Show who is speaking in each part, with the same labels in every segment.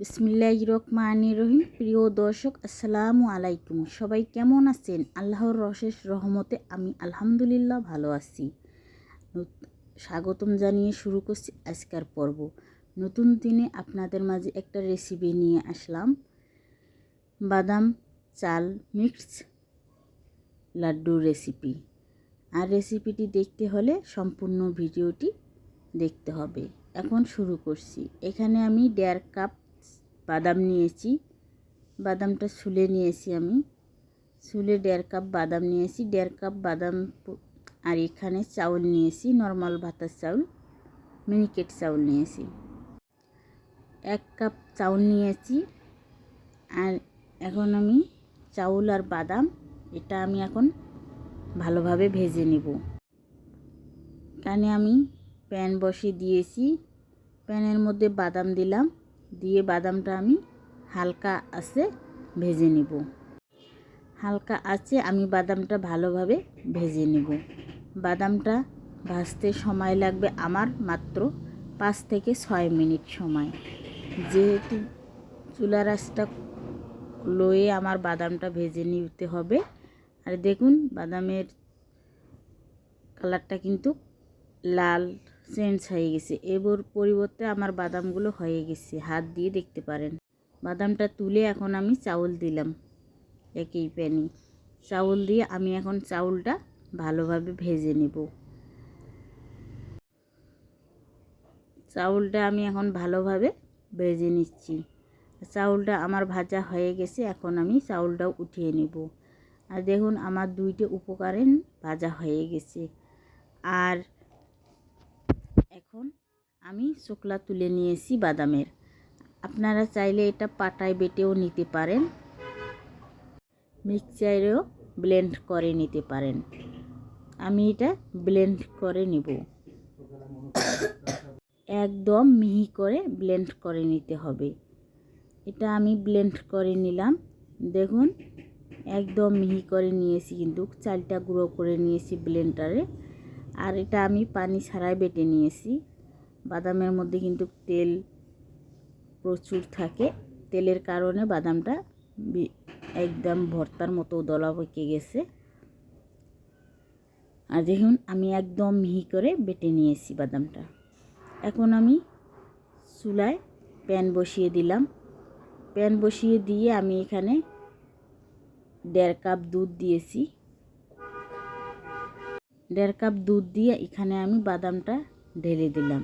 Speaker 1: বিসমিল্লাহ রহমান রহিম। প্রিয় দর্শক, আসসালামু আলাইকুম। সবাই কেমন আছেন? আল্লাহর রশেষ রহমতে আমি আলহামদুলিল্লাহ ভালো আছি। স্বাগতম জানিয়ে শুরু করছি আজকের পর্ব। নতুন দিনে আপনাদের মাঝে একটা রেসিপি নিয়ে আসলাম। বাদাম, চাল মিক্স লাড্ডু রেসিপি আর রেসিপিটি দেখতে হলে সম্পূর্ণ ভিডিওটি দেখতে হবে। এখন শুরু করছি। এখানে আমি দেড় কাপ বাদাম নিয়েছি। বাদামটা শুলে নিয়েছি আমি। শুলে দেড় কাপ বাদাম নিয়েছি। দেড় কাপ বাদাম আর এখানে চাউল নিয়েছি নর্মাল ভাতার চাউল মিনিকেট চাউল নিয়েছি। এক কাপ চাউল নিয়েছি। আর এখন আমি চাউল আর বাদাম, এটা আমি এখন ভালোভাবে ভেজে নেব। এখানে আমি প্যান বসিয়ে দিয়েছি। প্যানের মধ্যে বাদাম দিলাম। দিয়ে বাদামটা আমি হালকা আছে ভেজে নিব। হালকা আছে আমি বাদামটা ভালোভাবে ভেজে নেব। বাদামটা ভাজতে সময় লাগবে আমার মাত্র পাঁচ থেকে ছয় মিনিট সময়। যেহেতু চুলা রাসটা লয়ে আমার বাদামটা ভেজে নিতে হবে। আর দেখুন, বাদামের কালারটা কিন্তু লাল চেঞ্জ হয়ে গেছে। এবার পরিবর্তে আমার বাদামগুলো হয়ে গেছে। হাত দিয়ে দেখতে পারেন। বাদামটা তুলে এখন আমি চাউল দিলাম একই প্যানি। চাউল দিয়ে আমি এখন চাউলটা ভালোভাবে ভেজে নেব। চাউলটা আমি এখন ভালোভাবে ভেজে নিচ্ছি। চাউলটা আমার ভাজা হয়ে গেছে। এখন আমি চাউলটাও উঠিয়ে নেব। আর দেখুন, আমার দুইটা উপকরণ ভাজা হয়ে গেছে। আর আমি শুকলা তুলে নিয়েছি বাদামের। আপনারা চাইলে এটা পাটায় বেটেও নিতে পারেন। মিক্সচারেও ব্লেন্ড করে নিতে পারেন। আমি এটা ব্লেন্ড করে নেব। একদম মিহি করে ব্লেন্ড করে নিতে হবে। এটা আমি ব্লেন্ড করে নিলাম। দেখুন, একদম মিহি করে নিয়েছি কিন্তু চালটা গুঁড়ো করে নিয়েছি ব্লেন্ডারে। আর এটা আমি পানি ছাড়াই বেটে নিয়েছি। বাদামের মধ্যে কিন্তু তেল প্রচুর থাকে। তেলের কারণে বাদামটা একদম ভর্তার মতো দলা পেকে গেছে। আর দেখুন, আমি একদম মিহি করে বেটে নিয়েছি বাদামটা। এখন আমি চুলায় প্যান বসিয়ে দিলাম। প্যান বসিয়ে দিয়ে আমি এখানে দেড় কাপ দুধ দিয়েছি। দেড় কাপ দুধ দিয়ে এখানে আমি বাদামটা ঢেলে দিলাম।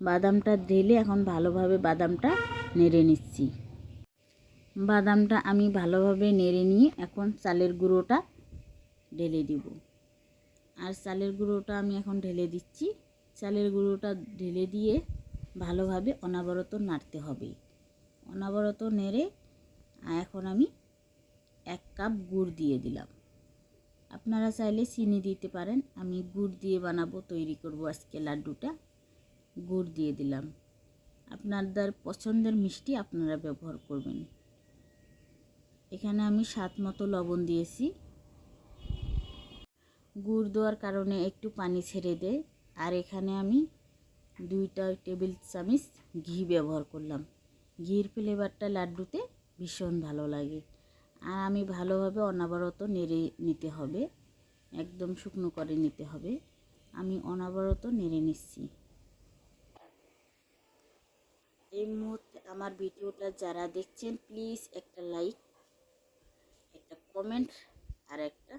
Speaker 1: বাদামটা ঢেলে এখন ভালোভাবে বাদামটা নেড়ে নিচ্ছি। বাদামটা আমি ভালোভাবে নেড়ে নিয়ে এখন চালের গুঁড়োটা ঢেলে দিব। আর চালের গুঁড়োটা আমি এখন ঢেলে দিচ্ছি। চালের গুঁড়োটা ঢেলে দিয়ে ভালোভাবে অনাবরত নাড়তে হবে। অনাবরত নেড়ে এখন আমি এক কাপ গুড় দিয়ে দিলাম। আপনারা চাইলে চিনি দিতে পারেন। আমি গুড় দিয়ে বানাবো, তৈরি করব আজকে লাড্ডুটা। গুড় দিয়ে দিলাম। আপনাদের পছন্দের মিষ্টি আপনারা ব্যবহার করবেন। এখানে আমি স্বাদ মতো লবণ দিয়েছি। গুড় দেওয়ার কারণে একটু পানি ছেড়ে দেয় আর এখানে আমি দুইটা টেবিল চামচ ঘি ব্যবহার করলাম। ঘির ফ্লেভারটা লাড্ডুতে ভীষণ ভালো লাগে। আর আমি ভালোভাবে অনাবরত নেড়ে নিতে হবে। একদম শুকনো করে নিতে হবে। আমি অনাবরত নেড়ে নিচ্ছি। এই মুহূর্তে আমার ভিডিওটা যারা দেখছেন প্লিজ একটা লাইক একটা কমেন্ট আর একটা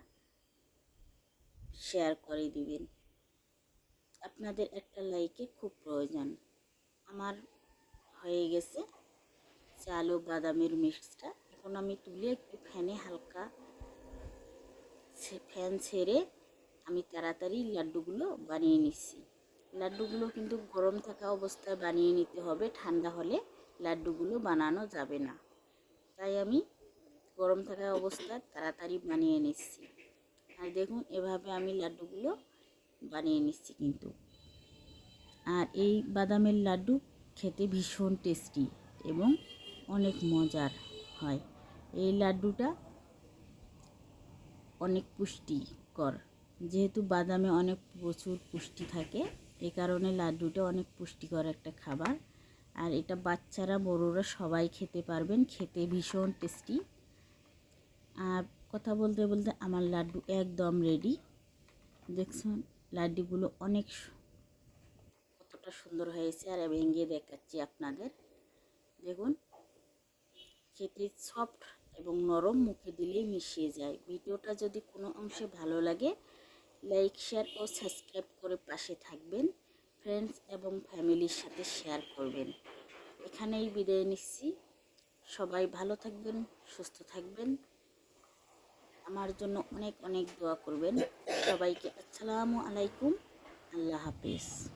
Speaker 1: শেয়ার করে দিবেন। আপনাদের একটা লাইকে খুব প্রয়োজন। আমার হয়ে গেছে চাল ও বাদামের মিক্সটা এখন আমি তুলে একটু ফ্যানে হালকা ফ্যান ছেড়ে আমি তাড়াতাড়ি লাড্ডুগুলো বানিয়ে নিচ্ছি। লাড্ডুগুলো কিন্তু গরম থাকা অবস্থায় বানিয়ে নিতে হবে। ঠান্ডা হলে লাড্ডুগুলো বানানো যাবে না। তাই আমি গরম থাকা অবস্থায় তাড়াতাড়ি বানিয়ে নিচ্ছি। আর দেখুন, এভাবে আমি লাড্ডুগুলো বানিয়ে নিচ্ছি কিন্তু। আর এই বাদামের লাড্ডু খেতে ভীষণ টেস্টি এবং অনেক মজার হয়। এই লাড্ডুটা অনেক পুষ্টিকর। যেহেতু বাদামে অনেক প্রচুর পুষ্টি থাকে এই কারণে লাড্ডুটা অনেক পুষ্টিকর একটা খাবার। আর এটা বাচ্চারা, বড়রা সবাই খেতে পারবেন, খেতে ভীষণ টেস্টি। আর কথা বলতে বলতে আমার লাড্ডু একদম রেডি দেখছেন, লাড্ডুগুলো অনেক কতটা সুন্দর হয়েছে আর ভেঙে দেখাচ্ছি আপনাদের। দেখুন, খেতে সফট এবং নরম, মুখে দিলেই মিশিয়ে যায়। ভিডিওটা যদি কোনো অংশে ভালো লাগে লাইক, শেয়ার ও সাবস্ক্রাইব করে পাশে থাকবেন। ফ্রেন্ডস এবং ফ্যামিলির সাথে শেয়ার করবেন। এখানেই বিদায় নিচ্ছি। সবাই ভালো থাকবেন, সুস্থ থাকবেন। আমার জন্য অনেক অনেক দোয়া করবেন। সবাইকে আসসালামু আলাইকুম। আল্লাহ হাফিজ।